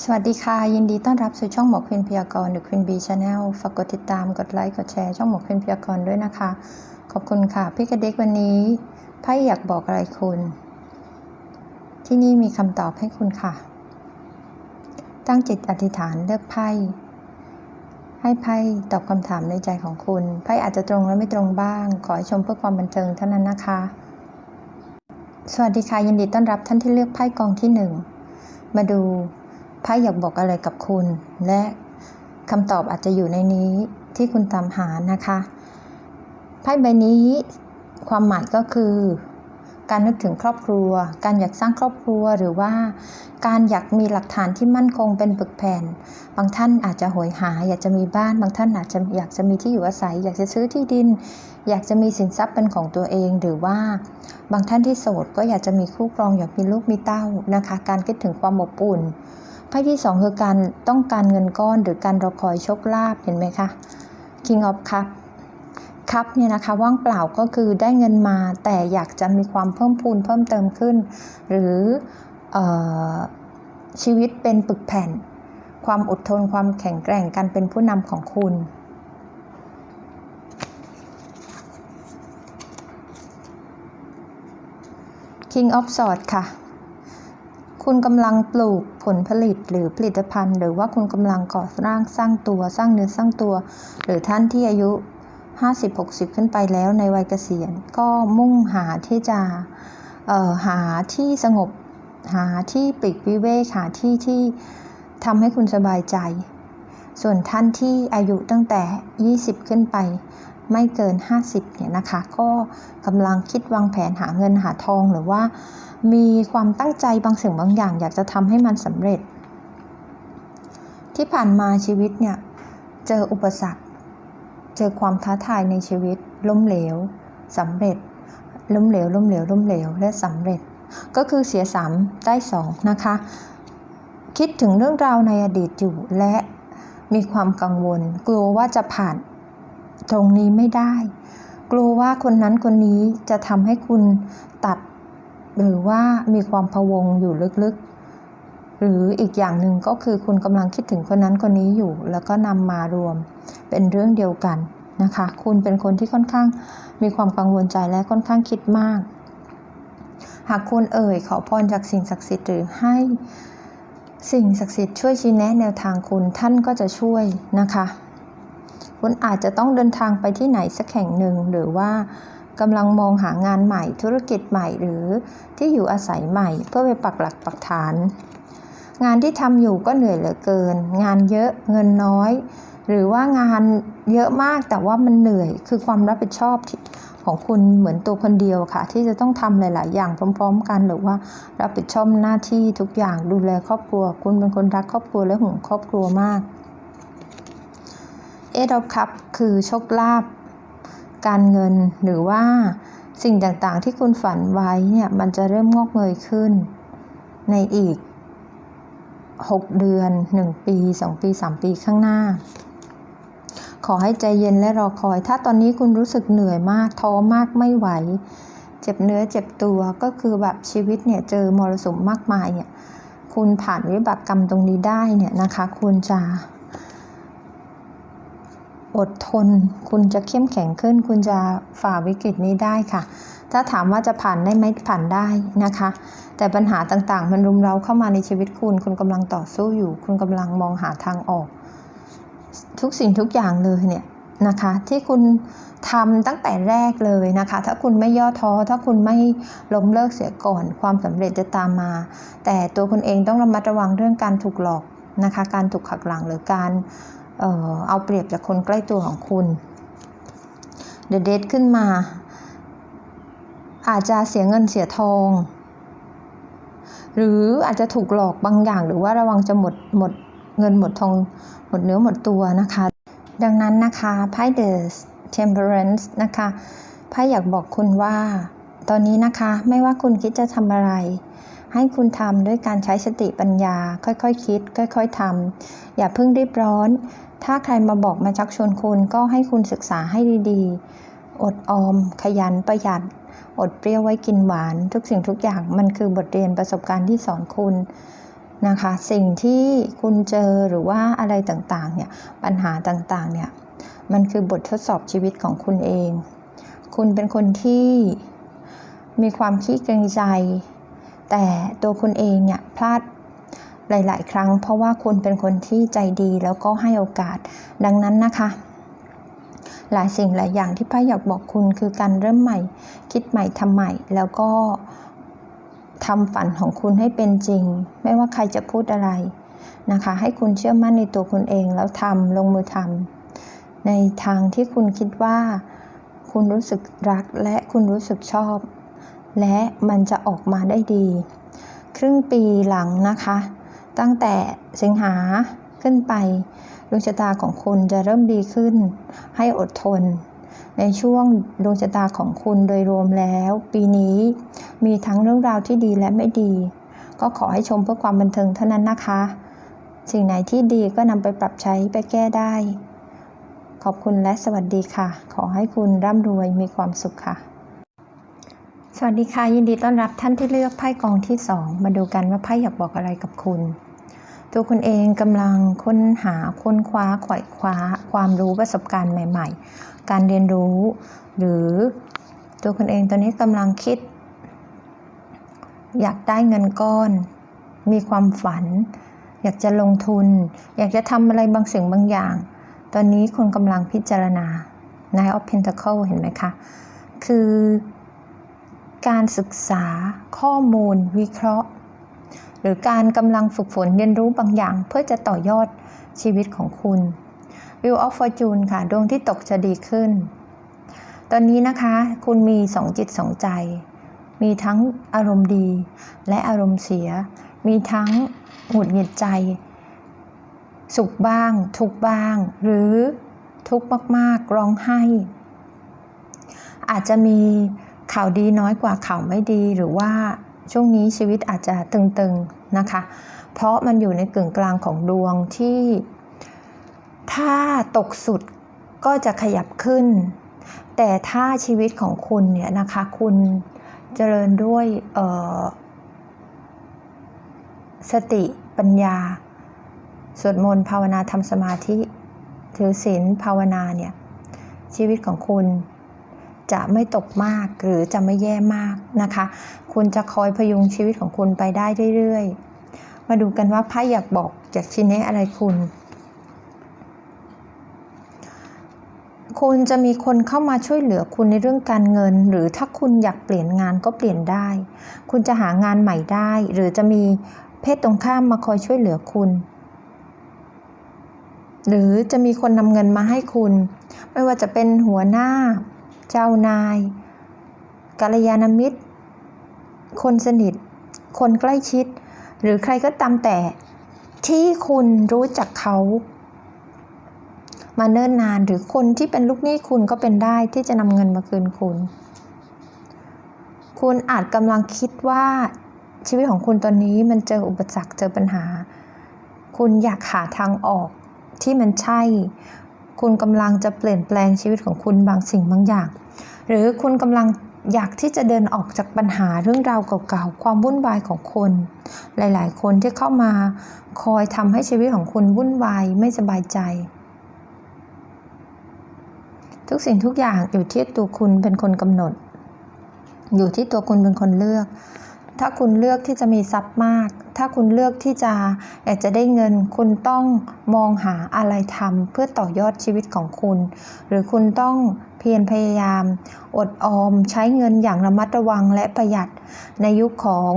สวัสดีค่ะ ยินดีต้อนรับสู่ช่องหมอควินพยากรณ์ The Queen Bee Channel ฝากกดติดตามกดไลค์กดแชร์ช่องหมอควินพยากรณ์ด้วยนะคะ ขอบคุณค่ะ พี่กระเด็กวันนี้ไพ่อยากบอกอะไรคุณ ที่นี่มีคำตอบให้คุณค่ะ ตั้งจิตอธิษฐานเลือกไพ่ให้ไพ่ตอบคำถามในใจของคุณไพ่อาจจะตรงและไม่ตรงบ้าง ขอให้ชมเพื่อความบันเทิงเท่านั้นนะคะ สวัสดีค่ะยินดีต้อนรับท่านที่เลือกไพ่กองที่หนึ่งมาดู ไพ่อยากบอกอะไรกับคุณ และคำตอบอาจจะอยู่ในนี้ที่คุณตามหานะคะไพ่ใบนี้ความหมายก็คือ การนึกถึงครอบครัว การอยากสร้างครอบครัวหรือว่า การอยากมีหลักฐานที่มั่นคงเป็นปึกแผ่น บางท่านอาจจะโหยหา อยากจะมีบ้าน บางท่านอาจจะอยากจะมีที่อยู่อาศัย อยากจะซื้อที่ดิน อยากจะมีสินทรัพย์เป็นของตัวเองหรือว่า บางท่านที่โสดก็อยากจะมีคู่ครองอยากมีลูกมีเต้านะคะ การคิดถึงความอบอุ่น ไพ่ที่สองคือการต้องการเงินก้อนหรือการรอคอยโชคลาภเห็นไหมคะ King of Cup คัพเนี่ยนะคะว่างเปล่าก็คือได้เงินมาแต่อยากจะมีความเพิ่มพูนเพิ่มเติมขึ้น หรืออชีวิตเป็นปึกแผ่น ความอดทนความแข็งแกร่งการเป็นผู้นำของคุณ King of Swords ค่ะ คุณกำลังปลูกผลผลิตหรือผลิตภัณฑ์ หรือว่าคุณกำลังก่อสร้างสร้างตัวสร้างเนื้อสร้างตัว หรือท่านที่อายุ 50-60 ขึ้นไปแล้วในวัยเกษียณ ก็มุ่งหาที่จะหาที่สงบหาที่ปลีกวิเวกหาที่ที่ทำให้คุณสบายใจ ส่วนท่านที่อายุตั้งแต่ 20 ขึ้นไป ไม่เกิน 50เนี่ยนะคะ ก็กำลังคิดวางแผนหาเงินหาทองหรือว่า มีความตั้งใจบางสิ่งบางอย่าง อยากจะทำให้มันสำเร็จ ที่ผ่านมาชีวิตเนี่ย เจออุปสรรค เจอความท้าทายในชีวิต ล้มเหลวสำเร็จ ล้มเหลวล้มเหลวล้มเหลวและสำเร็จ ก็คือเสียสามได้สองนะคะ คิดถึงเรื่องราวในอดีตอยู่และมีความกังวล กลัวว่าจะผ่าน ตรงนี้ไม่ได้ กลัวว่าคนนั้นคนนี้จะทำให้คุณตัด หรือว่ามีความพะวงอยู่ลึกๆ หรืออีกอย่างหนึ่งก็คือคุณกำลังคิดถึงคนนั้นคนนี้อยู่ แล้วก็นำมารวมเป็นเรื่องเดียวกันนะคะ คุณเป็นคนที่ค่อนข้างมีความกังวลใจและค่อนข้างคิดมาก หากคุณเอ่ยขอพรจากสิ่งศักดิ์สิทธิ์หรือให้สิ่งศักดิ์สิทธิ์ช่วยชี้แนะแนวทางคุณท่านก็จะช่วยนะคะ คุณอาจจะต้องเดินทางไปที่ไหนสักแห่งหนึ่ง หรือว่ากำลังมองหางานใหม่ ธุรกิจใหม่ หรือที่อยู่อาศัยใหม่ เพื่อไปปักหลักปักฐาน งานที่ทำอยู่ก็เหนื่อยเหลือเกิน งานเยอะเงินน้อย หรือว่างานเยอะมากแต่ว่ามันเหนื่อย คือความรับผิดชอบของคุณเหมือนตัวคนเดียวค่ะ ที่จะต้องทำหลาย ๆ อย่างพร้อม ๆ กันหรือว่ารับผิดชอบหน้าที่ทุกอย่างดูแลครอบครัว คุณเป็นคนรักครอบครัวและห่วงครอบครัวมาก เอดอฟคัพคือโชคลาภการเงินหรือว่าสิ่งต่างๆที่คุณฝันไว้เนี่ยมันจะเริ่มงอกเงยขึ้น ในอีก 6 เดือน 1 ปี 2 ปี 3 ปีข้างหน้า ขอให้ใจเย็นและรอคอย ถ้าตอนนี้คุณรู้สึกเหนื่อยมากท้อมากไม่ไหว เจ็บเนื้อเจ็บตัวก็คือแบบชีวิตเนี่ยเจอมรสุมมากมายเนี่ยคุณผ่านวิบากกรรมตรงนี้ได้เนี่ยนะคะ คุณจะ อดทน คุณจะเข้มแข็งขึ้น คุณจะฝ่าวิกฤตนี้ได้ค่ะ ถ้าถามว่าจะผ่านได้ไหมผ่านได้นะคะ แต่ปัญหาต่างๆ มันรุมเร้าเข้ามาในชีวิตคุณ คุณกำลังต่อสู้อยู่ คุณกำลังมองหาทางออก ทุกสิ่งทุกอย่างเลยเนี่ยนะคะ ที่คุณทำตั้งแต่แรกเลยนะคะ ถ้าคุณไม่ย่อท้อ ถ้าคุณไม่ล้มเลิกเสียก่อน ความสำเร็จจะตามมา แต่ตัวคุณเองต้องระมัดระวังเรื่องการถูกหลอกนะคะ การถูกขักหลังหรือการ เออเอาเปรียบจากคนใกล้ตัวของคุณ เดเดทขึ้นมา อาจจะเสียเงินเสียทอง หรืออาจจะถูกหลอกบางอย่าง หรือว่าระวังจะหมดหมดเงินหมดทองหมดเนื้อหมดตัวนะคะ ดังนั้นนะคะไพ่ The Temperance นะคะไพ่อยากบอกคุณว่า ตอนนี้นะคะไม่ว่าคุณคิดจะทำอะไรให้คุณทำด้วยการใช้สติปัญญา ค่อยๆคคิด ค่อย ๆทำอย่าเพิ่งรีบร้อน ถ้าใครมาบอกมาชักชวนคุณก็ให้คุณศึกษาให้ดีๆ อดออม ขยันประหยัด อดเปรี้ยวไว้กินหวาน ทุกสิ่งทุกอย่างมันคือบทเรียนประสบการณ์ที่สอนคุณนะคะ สิ่งที่คุณเจอหรือว่าอะไรต่างๆเนี่ยปัญหาต่างๆเนี่ยมันคือบททดสอบชีวิตของคุณเอง คุณเป็นคนที่มีความขี้เกรงใจ แต่ตัวคุณเองเนี่ยพลาด หลาย ๆ ครั้ง เพราะว่าคุณเป็นคนที่ใจดีแล้วก็ให้โอกาส ดังนั้นนะคะ หลายสิ่งหลายอย่างที่พ่ออยากบอกคุณคือการเริ่มใหม่ คิดใหม่ทำใหม่แล้วก็ทำฝันของคุณให้เป็นจริง ไม่ว่าใครจะพูดอะไรนะคะ ให้คุณเชื่อมั่นในตัวคุณเองแล้วทำลงมือทำในทางที่คุณคิดว่า คุณรู้สึกรักและคุณรู้สึกชอบ และมันจะออกมาได้ดี ครึ่งปีหลังนะคะ ตั้งแต่สิงหาขึ้นไปดวงชะตาของคุณจะเริ่มดีขึ้น ให้อดทน ในช่วงดวงชะตาของคุณโดยรวมแล้ว ปีนี้มีทั้งเรื่องราวที่ดีและไม่ดี ก็ขอให้ชมเพื่อความบันเทิงเท่านั้นนะคะ สิ่งไหนที่ดีก็นำไปปรับใช้ไปแก้ได้ ขอบคุณและสวัสดีค่ะ ขอให้คุณร่ำรวยมีความสุขค่ะ สวัสดีค่ะยินดีต้อนรับท่านที่เลือกไพ่กองที่2มาดูกันว่าไพ่อยากบอกอะไรกับคุณ ตัวคุณเองกำลังค้นหาค้นคว้าไขว่คว้า ความรู้ประสบการณ์ใหม่ ๆ การเรียนรู้ หรือตัวคุณเองตอนนี้กำลังคิด อยากได้เงินก้อน มีความฝัน อยากจะลงทุน อยากจะทำอะไรบางสิ่งบางอย่าง ตอนนี้คุณกำลังพิจารณา Nine of Pentacle เห็นไหมคะ คือ การศึกษา ข้อมูล วิเคราะห์ หรือการกำลังฝึกฝนเรียนรู้บางอย่างเพื่อจะต่อยอดชีวิตของคุณ Wheel of Fortune ค่ะ ดวงที่ตกจะดีขึ้น ตอนนี้นะคะ คุณมีสองจิตสองใจ มีทั้งอารมณ์ดี และอารมณ์เสีย มีทั้งหงุดหงิดใจ สุขบ้าง ทุกบ้าง หรือทุกข์มาก ๆ ร้องไห้ อาจจะมี ข่าวดีน้อยกว่าข่าวไม่ดีหรือว่าช่วงนี้ชีวิตอาจจะตึงๆนะคะ เพราะมันอยู่ในกึ่งกลางของดวงที่ ถ้าตกสุดก็จะขยับขึ้น แต่ถ้าชีวิตของคุณเนี่ยนะคะคุณเจริญด้วยสติปัญญา สวดมนต์ภาวนาทำสมาธิ ถือศีลภาวนาเนี่ยชีวิตของคุณ จะไม่ตกมากหรือจะไม่แย่มากนะคะ คุณจะคอยพยุงชีวิตของคุณไปได้เรื่อยๆ มาดูกันว่าไพ่อยากบอกจากชิ้นนี้อะไรคุณ คุณจะมีคนเข้ามาช่วยเหลือคุณในเรื่องการเงิน หรือถ้าคุณอยากเปลี่ยนงานก็เปลี่ยนได้ คุณจะหางานใหม่ได้ หรือจะมีเพศตรงข้ามมาคอยช่วยเหลือคุณหรือจะมีคนนำเงินมาให้คุณ ไม่ว่าจะเป็นหัวหน้า เจ้านายกัลยาณมิตร คนสนิท คนใกล้ชิด หรือใครก็ตามแต่ ที่คุณรู้จักเขามาเนิ่นนานหรือคนที่เป็นลูกหนี้คุณก็เป็นได้ที่จะนำเงินมาคืนคุณ คุณอาจกำลังคิดว่าชีวิตของคุณตอนนี้มันเจออุปสรรคเจอปัญหา คุณอยากหาทางออกที่มันใช่ คุณกำลังจะเปลี่ยนแปลงชีวิตของคุณบางสิ่งบางอย่าง หรือคุณกำลังอยากที่จะเดินออกจากปัญหาเรื่องราวเก่าๆ ความวุ่นวายของคน หลายๆ คนที่เข้ามาคอยทำให้ชีวิตของคุณวุ่นวายไม่สบายใจ ทุกสิ่งทุกอย่างอยู่ที่ตัวคุณเป็นคนกำหนด อยู่ที่ตัวคุณเป็นคนเลือก ถ้าคุณเลือกที่จะมีทรัพย์มาก ถ้าคุณเลือกที่จะอยากจะได้เงิน คุณต้องมองหาอะไรทำเพื่อต่อยอดชีวิตของคุณ หรือคุณต้องเพียรพยายาม อดออม ใช้เงินอย่างระมัดระวังและประหยัด ในยุคของ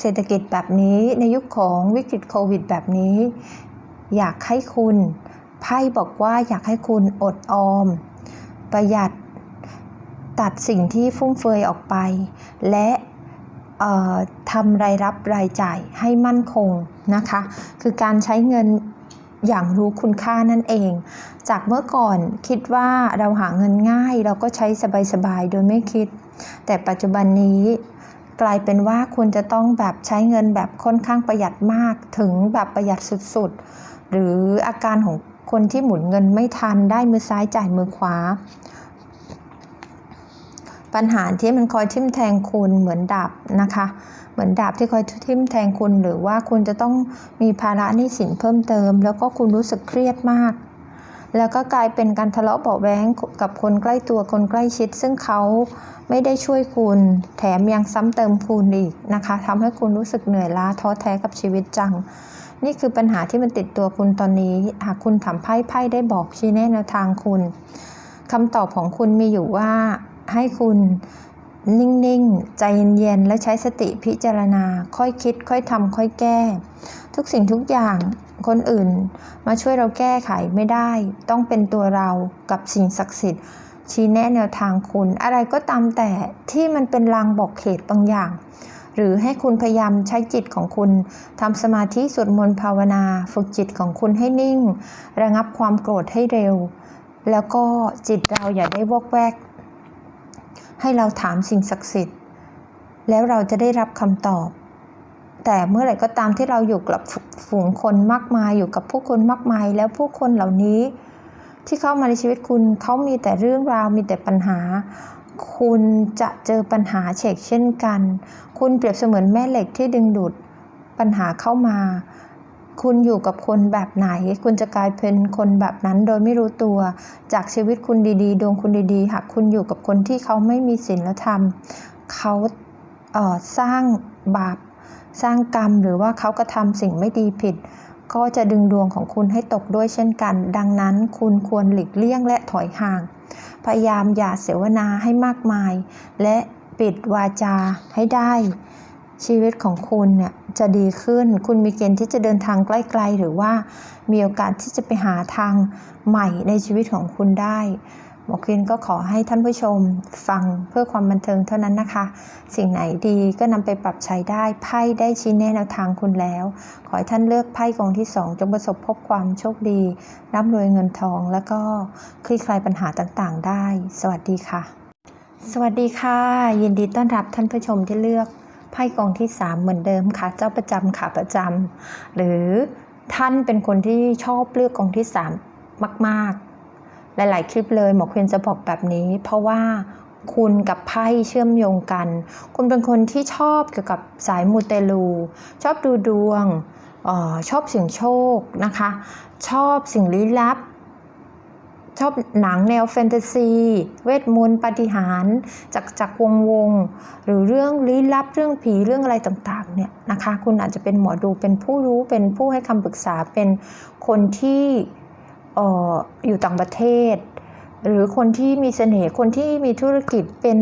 เศรษฐกิจแบบนี้ ในยุคของวิกฤตโควิดแบบนี้ อยากให้คุณ ไพ่บอกว่าอยากให้คุณอดออม ประหยัด ตัดสิ่งที่ฟุ่มเฟือยออกไป และ ทำรายรับรายจ่ายให้มั่นคงนะคะ คือการใช้เงินอย่างรู้คุณค่านั่นเอง จากเมื่อก่อนคิดว่าเราหาเงินง่าย เราก็ใช้สบายๆโดยไม่คิด แต่ปัจจุบันนี้กลายเป็นว่าคุณจะต้องแบบใช้เงินแบบค่อนข้างประหยัดมากถึงแบบประหยัดสุดๆ หรืออาการของคนที่หมุนเงินไม่ทันได้มือซ้ายจ่ายมือขวา ปัญหาที่มันคอยทิ่มแทงคุณเหมือนดาบนะคะ เหมือนดาบที่คอยทิ่มแทงคุณ หรือว่าคุณจะต้องมีภาระหนี้สินเพิ่มเติม แล้วก็คุณรู้สึกเครียดมาก แล้วก็กลายเป็นการทะเลาะเบาะแว้งกับคนใกล้ตัวคนใกล้ชิด ซึ่งเขาไม่ได้ช่วยคุณ แถมยังซ้ำเติมคุณอีกนะคะทำให้คุณรู้สึกเหนื่อยล้าท้อแท้กับชีวิตจังนี่คือปัญหาที่มันติดตัวคุณตอนนี้ หากคุณถามไพ่ไพ่ได้บอกชี้แนะแนวทางคุณคำตอบของคุณมีอยู่ว่า ให้คุณนิ่ง ๆ ใจเย็น ๆ และใช้สติพิจารณา ค่อยคิด ค่อยทำค่อยแก้ ทุกสิ่งทุกอย่างคนอื่นมาช่วยเราแก้ไขไม่ได้ ต้องเป็นตัวเรากับสิ่งศักดิ์สิทธิ์ ชี้แนะแนวทางคุณ อะไรก็ตามแต่ที่มันเป็นลางบอกเหตุบางอย่าง หรือให้คุณพยายามใช้จิตของคุณทำสมาธิสวดมนต์ภาวนา ฝึกจิตของคุณให้นิ่ง ระงับความโกรธให้เร็ว แล้วก็จิตเราอย่าได้วอกแวก ให้เราถามสิ่งศักดิ์สิทธิ์ แล้วเราจะได้รับคำตอบ แต่เมื่อไหร่ก็ตามที่เราอยู่กับฝูงคนมากมายอยู่กับผู้คนมากมาย แล้วผู้คนเหล่านี้ ที่เข้ามาในชีวิตคุณเขามีแต่เรื่องราวมีแต่ปัญหา คุณจะเจอปัญหาเฉกเช่นกัน คุณเปรียบเสมือนแม่เหล็กที่ดึงดูดปัญหาเข้ามา คุณอยู่กับคนแบบไหน คุณจะกลายเป็นคนแบบนั้นโดยไม่รู้ตัว จากชีวิตคุณดีๆ ดวงคุณดีๆ หากคุณอยู่กับคนที่เขาไม่มีศีลธรรม เขาเสร้างบาป สร้างกรรม หรือว่าเขากระทำสิ่งไม่ดีผิด ก็จะดึงดวงของคุณให้ตกด้วยเช่นกัน ดังนั้นคุณควรหลีกเลี่ยงและถอยห่าง พยายามอย่าเสวนาให้มากมาย และปิดวาจาให้ได้ ชีวิตของคุณเนี่ย จะดีขึ้น คุณมีเกณฑ์ที่จะเดินทางใกล้ๆ หรือว่ามีโอกาสที่จะไปหาทางใหม่ในชีวิตของคุณได้หมอควินก็ขอให้ท่านผู้ชมฟังเพื่อความบันเทิงเท่านั้นนะคะ สิ่งไหนดีก็นำไปปรับใช้ได้ ไพ่ได้ชี้แนะแนวทางคุณแล้ว ขอให้ท่านเลือกไพ่กองที่ 2 จงประสบพบความโชคดี ร่ำรวยเงินทอง แล้วก็คลี่คลายปัญหาต่างๆ ได้ สวัสดีค่ะ สวัสดีค่ะ ยินดีต้อนรับท่านผู้ชมที่เลือก ไพ่กองที่ 3 เหมือนเดิมค่ะ เจ้าประจำค่ะประจำหรือท่านเป็นคนที่ชอบเลือกกองที่ 3 มากๆ หลาย ๆ คลิปเลยหมอควีนจะบอกแบบนี้ เพราะว่าคุณกับไพ่เชื่อมโยงกัน คุณเป็นคนที่ชอบเกี่ยวกับสายมูเตลู ชอบดูดวงออชอบเสี่ยงโชคนะคะ ชอบสิ่งลี้ลับ ชอบหนังแนวแฟนตาซี เวทมนต์ปาฏิหาริย์จากจากวงวง หรือเรื่องลี้ลับเรื่องผีเรื่องอะไรต่างๆเนี่ยนะคะคุณอาจจะเป็นหมอดูเป็นผู้รู้เป็นผู้ให้คำปรึกษาเป็นคนที่อออยู่ต่างประเทศ หรือคนที่มีเสน่ห์คนที่มีธุรกิจเป็น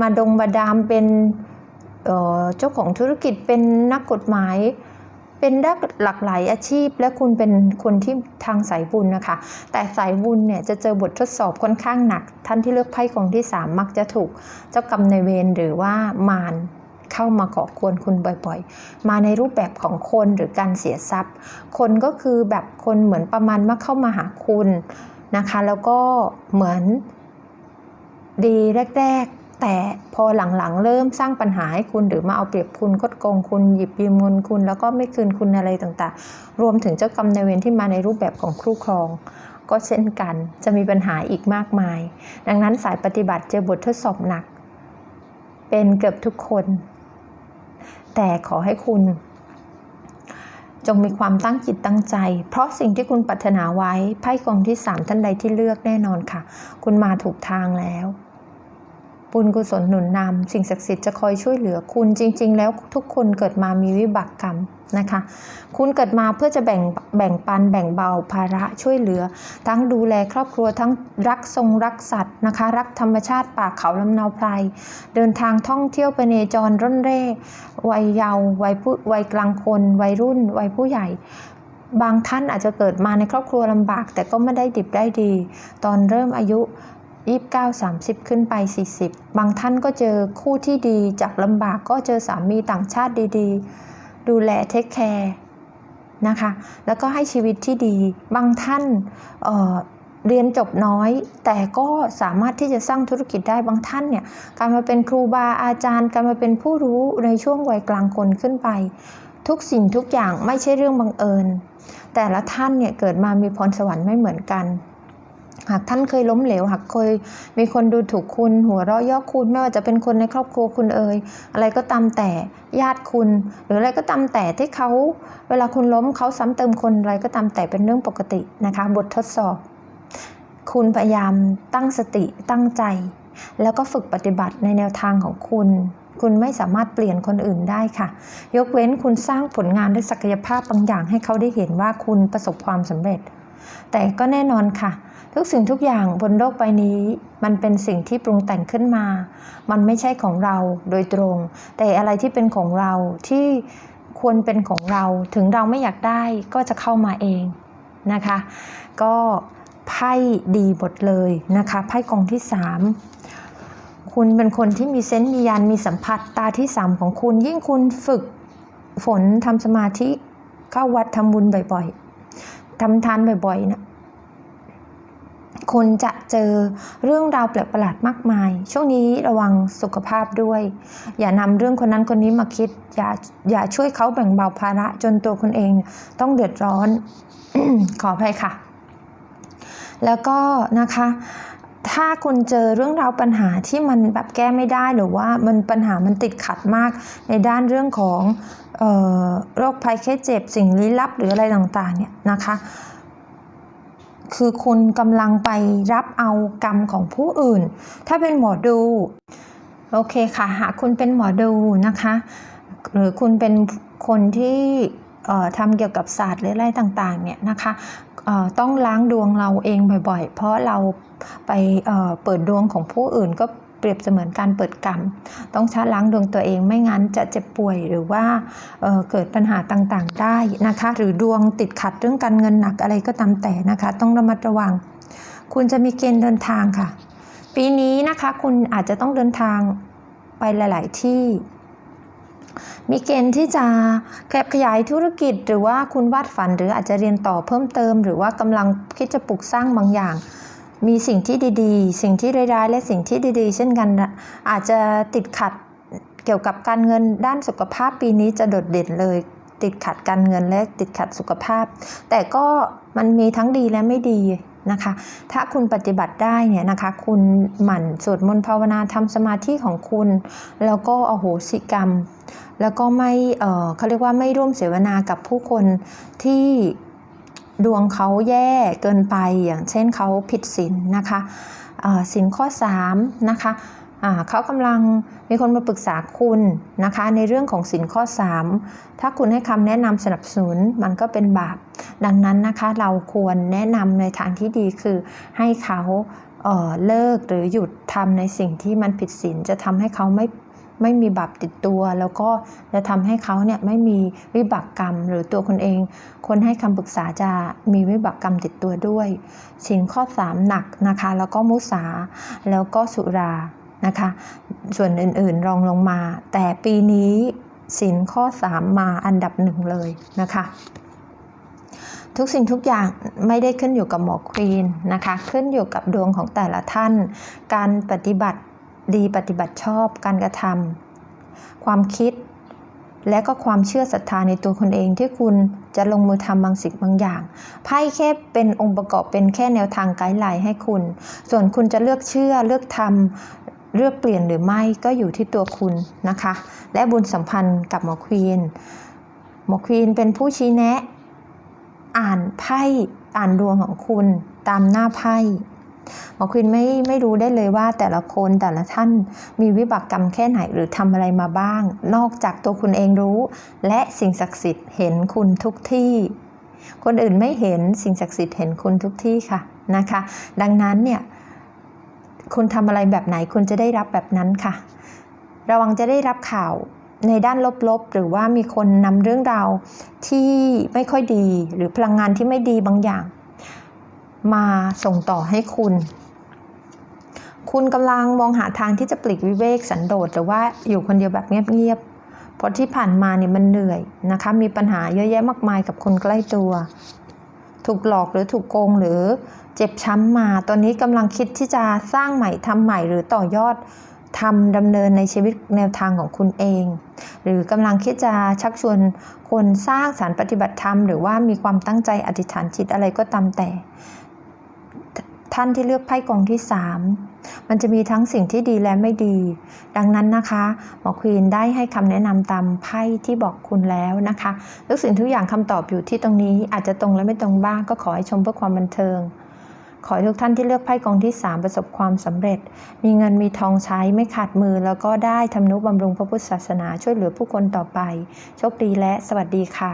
มาดงมาดามเป็นเจ้าของธุรกิจเป็นนักกฎหมาย เป็นได้หลากหลายอาชีพ และคุณเป็นคนที่ทางสายบุญนะคะ แต่สายบุญเนี่ยจะเจอบททดสอบค่อนข้างหนัก ท่านที่เลือกไพ่กองที่ 3 มักจะถูกเจ้ากรรมในเวรหรือว่ามารเข้ามาก่อกวนคุณบ่อยๆ มาในรูปแบบของคนหรือการเสียทรัพย์ คนก็คือแบบคนเหมือนประมาณว่าเข้ามาหาคุณนะคะ แล้วก็เหมือนดีแรก แต่พอหลังๆ เริ่มสร้างปัญหาให้คุณหรือมาเอาเปรียบคุณคดโกงคุณหยิบยืมเงินคุณ แล้วก็ไม่คืนคุณอะไรต่างๆ รวมถึงเจ้ากรรมนายเวรที่มาในรูปแบบของครูครอง ก็เช่นกันจะมีปัญหาอีกมากมาย ดังนั้นสายปฏิบัติเจอบททดสอบหนัก เป็นเกือบทุกคน แต่ขอให้คุณ จงมีความตั้งจิตตั้งใจ เพราะสิ่งที่คุณปรารถนาไว้ไพ่กองที่สามท่านใดที่เลือกแน่นอนค่ะ คุณมาถูกทางแล้ว บุญกุศลหนุนนำสิ่งศักดิ์สิทธิ์จะคอยช่วยเหลือคุณจริง ๆ แล้วทุกคนเกิดมามีวิบากกรรมนะคะ คุณเกิดมาเพื่อจะแบ่งแบ่งปันแบ่งเบาภาระช่วยเหลือ ทั้งดูแลครอบครัวทั้งรักทรงรักสัตว์นะคะ รักธรรมชาติป่าเขาลำนาไพรเดินทางท่องเที่ยวไปเนจรร่อนเร่วัยเยาว์วัยผู้วัยกลางคน วัยรุ่น วัยผู้ใหญ่บางท่านอาจจะเกิดมาในครอบครัวลำบาก แต่ก็ไม่ได้ดิบได้ดี ตอนเริ่มอายุ 29 30 ขึ้นไป 40 บางท่านก็เจอคู่ที่ดีจากลำบากก็เจอสามีต่างชาติดีๆ ดูแลเทคแคร์นะคะ แล้วก็ให้ชีวิตที่ดี บางท่านเเรียนจบน้อย แต่ก็สามารถที่จะสร้างธุรกิจได้บางท่านเนี่ยการมาเป็นครูบาอาจารย์ การมาเป็นผู้รู้ในช่วงวัยกลางคนขึ้นไป ทุกสิ่งทุกอย่างไม่ใช่เรื่องบังเอิญ แต่ละท่านเนี่ยเกิดมามีพรสวรรค์ไม่เหมือนกัน หากท่านเคยล้มเหลว หากเคยมีคนดูถูกคุณ หัวเราะเย่อคุณ ไม่ว่าจะเป็นคนในครอบครัวคุณเอ่ยอะไรก็ตามแต่ญาติคุณ หรืออะไรก็ตามแต่ที่เขาเวลาคุณล้มเขาซ้ำเติมคนอะไรก็ตามแต่เป็นเรื่องปกตินะคะ บททดสอบ คุณพยายามตั้งสติตั้งใจ แล้วก็ฝึกปฏิบัติในแนวทางของคุณ คุณไม่สามารถเปลี่ยนคนอื่นได้ค่ะ ยกเว้นคุณสร้างผลงานด้วยศักยภาพบางอย่างให้เขาได้เห็นว่าคุณประสบความสำเร็จ แต่ก็แน่นอนค่ะ ทุกสิ่งทุกอย่างบนโลกใบนี้ มันเป็นสิ่งที่ปรุงแต่งขึ้นมา มันไม่ใช่ของเราโดยตรง แต่อะไรที่เป็นของเราที่ควรเป็นของเราถึงเราไม่อยากได้ก็จะเข้ามาเองนะคะ ก็ไพ่ดีบทเลยนะคะไพ่กองที่ 3 คุณเป็นคนที่มีเซนต์มียานมีสัมผัสตาที่ 3 ของคุณยิ่งคุณฝึกฝนทำสมาธิเข้าวัดทำบุญบ่อยๆ ทำทานบ่อยๆนะคุณจะเจอเรื่องราวแปลกประหลาดมากมาย ช่วงนี้ระวังสุขภาพด้วย อย่านำเรื่องคนนั้นคนนี้มาคิด อย่าอย่าช่วยเขาแบ่งเบาภาระจนตัวคุณเองต้องเดือดร้อน ขออภัยค่ะ แล้วก็นะคะ ถ้าคุณเจอเรื่องราวปัญหาที่มันแบบแก้ไม่ได้หรือว่ามันปัญหามันติดขัดมากในด้านเรื่องของ โรคภัยแค่เจ็บสิ่งลี้ลับหรืออะไรต่างๆเนี่ยนะคะ คือคุณกำลังไปรับเอากรรมของผู้อื่น ถ้าเป็นหมอดูโอเคค่ะหากคุณเป็นหมอดูนะคะ หรือคุณเป็นคนที่ทำเกี่ยวกับศาสตร์หรืออะไรต่างๆเนี่ยนะคะต้องล้างดวงเราเองบ่อยๆ เพราะเราไปเเปิดดวงของผู้อื่นก็ เปรียบเสมือนการเปิดกรรม ต้องชะล้างดวงตัวเองไม่งั้นจะเจ็บป่วยหรือว่าเเกิดปัญหาต่างๆได้นะคะ หรือดวงติดขัดเรื่องการเงินหนักอะไรก็ตามแต่นะคะ ต้องระมัดระวัง คุณจะมีเกณฑ์เดินทางค่ะ ปีนี้นะคะคุณอาจจะต้องเดินทางไปหลาย ๆ ที่มีเกณฑ์ที่จะแคบขยายธุรกิจ หรือว่าคุณวาดฝันหรืออาจจะเรียนต่อเพิ่มเติม หรือว่ากำลังคิดจะปลูกสร้างบางอย่าง มีสิ่งที่ดีๆ สิ่งที่ร้ายๆ และสิ่งที่ดีๆ เช่นกัน อาจจะติดขัดเกี่ยวกับการเงินด้านสุขภาพปีนี้จะโดดเด่นเลย ติดขัดการเงินและติดขัดสุขภาพ แต่ก็มันมีทั้งดีและไม่ดีนะคะ ถ้าคุณปฏิบัติได้เนี่ยนะคะ คุณหมั่นสวดมนต์ภาวนาทำสมาธิของคุณ แล้วก็อโหสิกรรม แล้วก็ไม่เออเขาเรียกว่าไม่ร่วมเสวนากับผู้คนที่ ดวงเขาแย่เกินไปอย่างเช่นเขาผิดศีลนะคะศีลข้อ3นะคะเขากำลังมีคนมาปรึกษาคุณนะคะ ในเรื่องของศีลข้อ 3 ถ้าคุณให้คำแนะนำสนับสนุนมันก็เป็นบาป ดังนั้นนะคะเราควรแนะนำในทางที่ดีคือให้เขาเออเลิกหรือหยุดทำในสิ่งที่มันผิดศีลจะทำให้เขาไม่ ไม่มีบาปติดตัว แล้วก็จะทำให้เขาเนี่ยไม่มีวิบากกรรม หรือตัวคนเอง คนให้คำปรึกษาจะมีวิบากกรรมติดตัวด้วยศีลข้อ 3 หนักนะคะ แล้วก็มุสาแล้วก็สุรานะคะ ส่วนอื่นๆรองลงมา แต่ปีนี้ศีลข้อ 3 มาอันดับหนึ่งเลยนะคะทุกสิ่งทุกอย่างไม่ได้ขึ้นอยู่กับหมอควีนนะคะ ขึ้นอยู่กับดวงของแต่ละท่าน การปฏิบัติ ดีปฏิบัติชอบการกระทำความคิด และก็ความเชื่อศรัทธาในตัวคนเองที่คุณจะลงมือทำบางสิ่งบางอย่าง ไพ่แค่เป็นองค์ประกอบเป็นแค่แนวทางไกด์ไลน์ให้คุณ ส่วนคุณจะเลือกเชื่อเลือกทำเลือกเปลี่ยนหรือไม่ก็อยู่ที่ตัวคุณนะคะ และบุญสัมพันธ์กับหมอควีนหมอควีนเป็นผู้ชี้แนะ อ่านไพ่อ่านดวงของคุณตามหน้าไพ่ หมอควินไม่ไม่รู้ได้เลยว่าแต่ละคนแต่ละท่านมีวิบากกรรมแค่ไหนหรือทำอะไรมาบ้าง นอกจากตัวคุณเองรู้ และสิ่งศักดิ์สิทธิ์เห็นคุณทุกที่ คนอื่นไม่เห็นสิ่งศักดิ์สิทธิ์เห็นคุณทุกที่ค่ะนะคะ ดังนั้นเนี่ยคุณทำอะไรแบบไหนคุณจะได้รับแบบนั้นค่ะ ระวังจะได้รับข่าวในด้านลบๆ หรือว่ามีคนนำเรื่องราวที่ไม่ค่อยดี หรือพลังงานที่ไม่ดีบางอย่าง มาส่งต่อให้คุณ คุณกำลังมองหาทางที่จะปลีกวิเวกสันโดษหรือว่าอยู่คนเดียวแบบเงียบๆเพราะที่ผ่านมาเนี่ยมันเหนื่อยนะคะ มีปัญหาเยอะแยะมากมายกับคนใกล้ตัว ถูกหลอกหรือถูกโกงหรือเจ็บช้ำมา ตอนนี้กำลังคิดที่จะสร้างใหม่ทำใหม่หรือต่อยอดทำดำเนินในชีวิตแนวทางของคุณเอง หรือกำลังคิดจะชักชวนคนสร้างสารปฏิบัติธรรม หรือว่ามีความตั้งใจอธิษฐานจิตอะไรก็ตามแต่ ท่านที่เลือกไพ่กองที่สามมันจะมีทั้งสิ่งที่ดีและไม่ดี ดังนั้นนะคะ หมอควีนได้ให้คำแนะนำตามไพ่ที่บอกคุณแล้วนะคะทุกสิ่งทุกอย่างคำตอบอยู่ที่ตรงนี้อาจจะตรงและไม่ตรงบ้างก็ขอให้ชมเพื่อความบันเทิง ขอให้ทุกท่านที่เลือกไพ่กองที่ 3 ประสบความสำเร็จ มีเงินมีทองใช้ไม่ขาดมือ แล้วก็ได้ทำนุบำรุงพระพุทธศาสนาช่วยเหลือผู้คนต่อไป โชคดีและสวัสดีค่ะ